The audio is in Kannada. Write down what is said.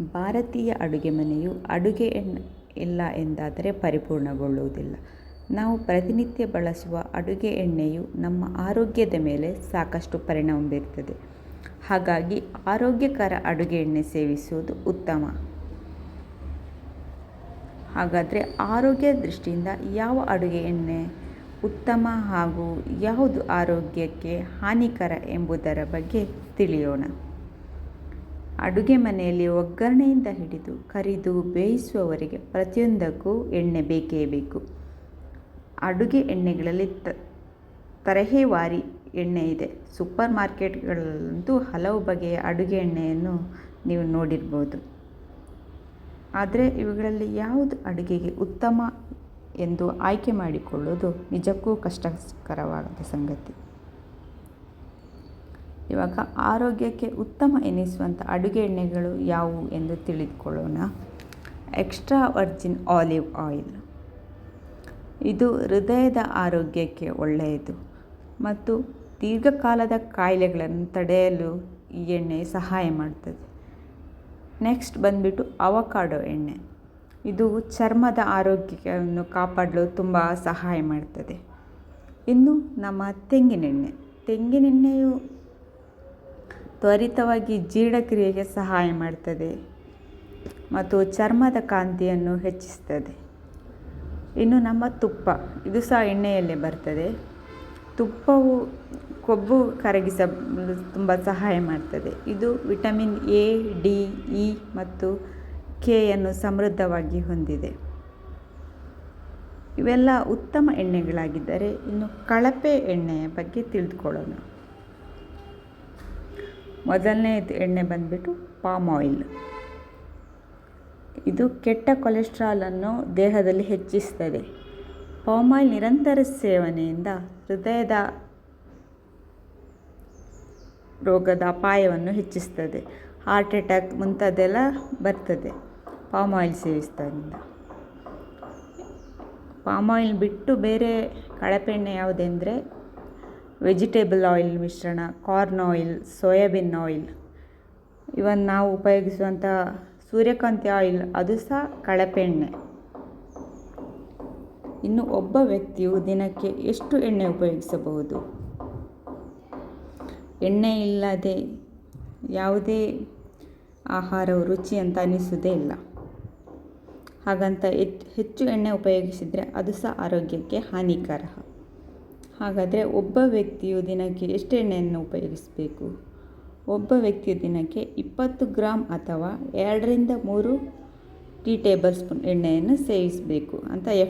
ಭಾರತೀಯ ಅಡುಗೆ ಮನೆಯು ಅಡುಗೆ ಇಲ್ಲ ಎಂದಾದರೆ ಪರಿಪೂರ್ಣಗೊಳ್ಳುವುದಿಲ್ಲ. ನಾವು ಪ್ರತಿನಿತ್ಯ ಬಳಸುವ ಅಡುಗೆ ಎಣ್ಣೆಯು ನಮ್ಮ ಆರೋಗ್ಯದ ಮೇಲೆ ಸಾಕಷ್ಟು ಪರಿಣಾಮ ಬೀರ್ತದೆ ಹಾಗಾಗಿ ಆರೋಗ್ಯಕರ ಅಡುಗೆ ಎಣ್ಣೆ ಸೇವಿಸುವುದು ಉತ್ತಮ. ಹಾಗಾದರೆ ಆರೋಗ್ಯ ದೃಷ್ಟಿಯಿಂದ ಯಾವ ಅಡುಗೆ ಎಣ್ಣೆ ಉತ್ತಮ ಹಾಗೂ ಯಾವುದು ಆರೋಗ್ಯಕ್ಕೆ ಹಾನಿಕರ ಎಂಬುದರ ಬಗ್ಗೆ ತಿಳಿಯೋಣ. ಅಡುಗೆ ಮನೆಯಲ್ಲಿ ಒಗ್ಗರಣೆಯಿಂದ ಹಿಡಿದು ಕರಿದು ಬೇಯಿಸುವವರೆಗೆ ಪ್ರತಿಯೊಂದಕ್ಕೂ ಎಣ್ಣೆ ಬೇಕೇ ಬೇಕು. ಅಡುಗೆ ಎಣ್ಣೆಗಳಲ್ಲಿ ತ ತರಹೇವಾರಿ ಎಣ್ಣೆ ಇದೆ. ಸೂಪರ್ ಮಾರ್ಕೆಟ್ಗಳಲ್ಲಂತೂ ಹಲವು ಬಗೆಯ ಅಡುಗೆ ಎಣ್ಣೆಯನ್ನು ನೀವು ನೋಡಿರ್ಬೋದು. ಆದರೆ ಇವುಗಳಲ್ಲಿ ಯಾವುದು ಅಡುಗೆಗೆ ಉತ್ತಮ ಎಂದು ಆಯ್ಕೆ ಮಾಡಿಕೊಳ್ಳುವುದು ನಿಜಕ್ಕೂ ಕಷ್ಟಕರವಾದ ಸಂಗತಿ. ಇವಾಗ ಆರೋಗ್ಯಕ್ಕೆ ಉತ್ತಮ ಎನಿಸುವಂಥ ಅಡುಗೆ ಎಣ್ಣೆಗಳು ಯಾವುವು ಎಂದು ತಿಳಿದುಕೊಳ್ಳೋಣ. Extra virgin olive oil. ಇದು ಹೃದಯದ ಆರೋಗ್ಯಕ್ಕೆ ಒಳ್ಳೆಯದು ಮತ್ತು ದೀರ್ಘಕಾಲದ ಕಾಯಿಲೆಗಳನ್ನು ತಡೆಯಲು ಈ ಎಣ್ಣೆ ಸಹಾಯ ಮಾಡ್ತದೆ. ನೆಕ್ಸ್ಟ್ ಬಂದುಬಿಟ್ಟು ಅವಕಾಡೋ ಎಣ್ಣೆ. ಇದು ಚರ್ಮದ ಆರೋಗ್ಯವನ್ನು ಕಾಪಾಡಲು ತುಂಬ ಸಹಾಯ ಮಾಡ್ತದೆ. ಇನ್ನು ನಮ್ಮ ತೆಂಗಿನೆಣ್ಣೆ. ತೆಂಗಿನೆಣ್ಣೆಯು ತ್ವರಿತವಾಗಿ ಜೀರ್ಣಕ್ರಿಯೆಗೆ ಸಹಾಯ ಮಾಡ್ತದೆ ಮತ್ತು ಚರ್ಮದ ಕಾಂತಿಯನ್ನು ಹೆಚ್ಚಿಸ್ತದೆ. ಇನ್ನು ನಮ್ಮ ತುಪ್ಪ, ಇದು ಸಹ ಎಣ್ಣೆಯಲ್ಲೇ ಬರ್ತದೆ. ತುಪ್ಪವು ಕೊಬ್ಬು ಕರಗಿಸಲು ತುಂಬ ಸಹಾಯ ಮಾಡ್ತದೆ. ಇದು ವಿಟಮಿನ್ ಎ, ಡಿ, ಇ ಮತ್ತು ಕೆಯನ್ನು ಸಮೃದ್ಧವಾಗಿ ಹೊಂದಿದೆ. ಇವೆಲ್ಲ ಉತ್ತಮ ಎಣ್ಣೆಗಳಾಗಿದ್ದರೆ ಇನ್ನು ಕಳಪೆ ಎಣ್ಣೆಯ ಬಗ್ಗೆ ತಿಳಿದುಕೊಳ್ಳೋಣ. ಮೊದಲನೇದು ಎಣ್ಣೆ ಬಂದುಬಿಟ್ಟು ಪಾಮ್ ಆಯಿಲ್. ಇದು ಕೆಟ್ಟ ಕೊಲೆಸ್ಟ್ರಾಲನ್ನು ದೇಹದಲ್ಲಿ ಹೆಚ್ಚಿಸ್ತದೆ. ಪಾಮ್ ಆಯಿಲ್ ನಿರಂತರ ಸೇವನೆಯಿಂದ ಹೃದಯದ ರೋಗದ ಅಪಾಯವನ್ನು ಹೆಚ್ಚಿಸ್ತದೆ. ಹಾರ್ಟ್ ಅಟ್ಯಾಕ್ ಮುಂತಾದೆಲ್ಲ ಬರ್ತದೆ ಪಾಮ್ ಆಯಿಲ್ ಸೇವಿಸೋದ್ರಿಂದ ಪಾಮ್ ಆಯಿಲ್ ಬಿಟ್ಟು ಬೇರೆ ಕಳಪೆಣ್ಣೆ ಯಾವುದೆಂದರೆ ವೆಜಿಟೇಬಲ್ ಆಯಿಲ್ ಮಿಶ್ರಣ, ಕಾರ್ನ್ ಆಯಿಲ್, ಸೋಯಾಬೀನ್ ಆಯಿಲ್. ಇವನ್ ನಾವು ಉಪಯೋಗಿಸುವಂಥ ಸೂರ್ಯಕಾಂತಿ ಆಯಿಲ್, ಅದು ಸಹ ಕಳಪೆ ಎಣ್ಣೆ. ಇನ್ನು ಒಬ್ಬ ವ್ಯಕ್ತಿಯು ದಿನಕ್ಕೆ ಎಷ್ಟು ಎಣ್ಣೆ ಉಪಯೋಗಿಸಬಹುದು? ಎಣ್ಣೆ ಇಲ್ಲದೆ ಯಾವುದೇ ಆಹಾರವು ರುಚಿ ಅಂತ ಅನ್ನಿಸುವುದೇ ಇಲ್ಲ. ಹಾಗಂತ ಹೆಚ್ಚು ಎಣ್ಣೆ ಉಪಯೋಗಿಸಿದರೆ ಅದು ಸಹ ಆರೋಗ್ಯಕ್ಕೆ ಹಾನಿಕರ ಹಾಗಾದರೆ ಒಬ್ಬ ವ್ಯಕ್ತಿಯು ದಿನಕ್ಕೆ ಎಷ್ಟು ಎಣ್ಣೆಯನ್ನು ಉಪಯೋಗಿಸಬೇಕು? ಒಬ್ಬ ವ್ಯಕ್ತಿಯು ದಿನಕ್ಕೆ ಇಪ್ಪತ್ತು ಗ್ರಾಮ್ ಅಥವಾ ಎರಡರಿಂದ ಮೂರು ಟೀ ಟೇಬಲ್ ಸ್ಪೂನ್ ಎಣ್ಣೆಯನ್ನು ಸೇವಿಸಬೇಕು ಅಂತ ಎಫ್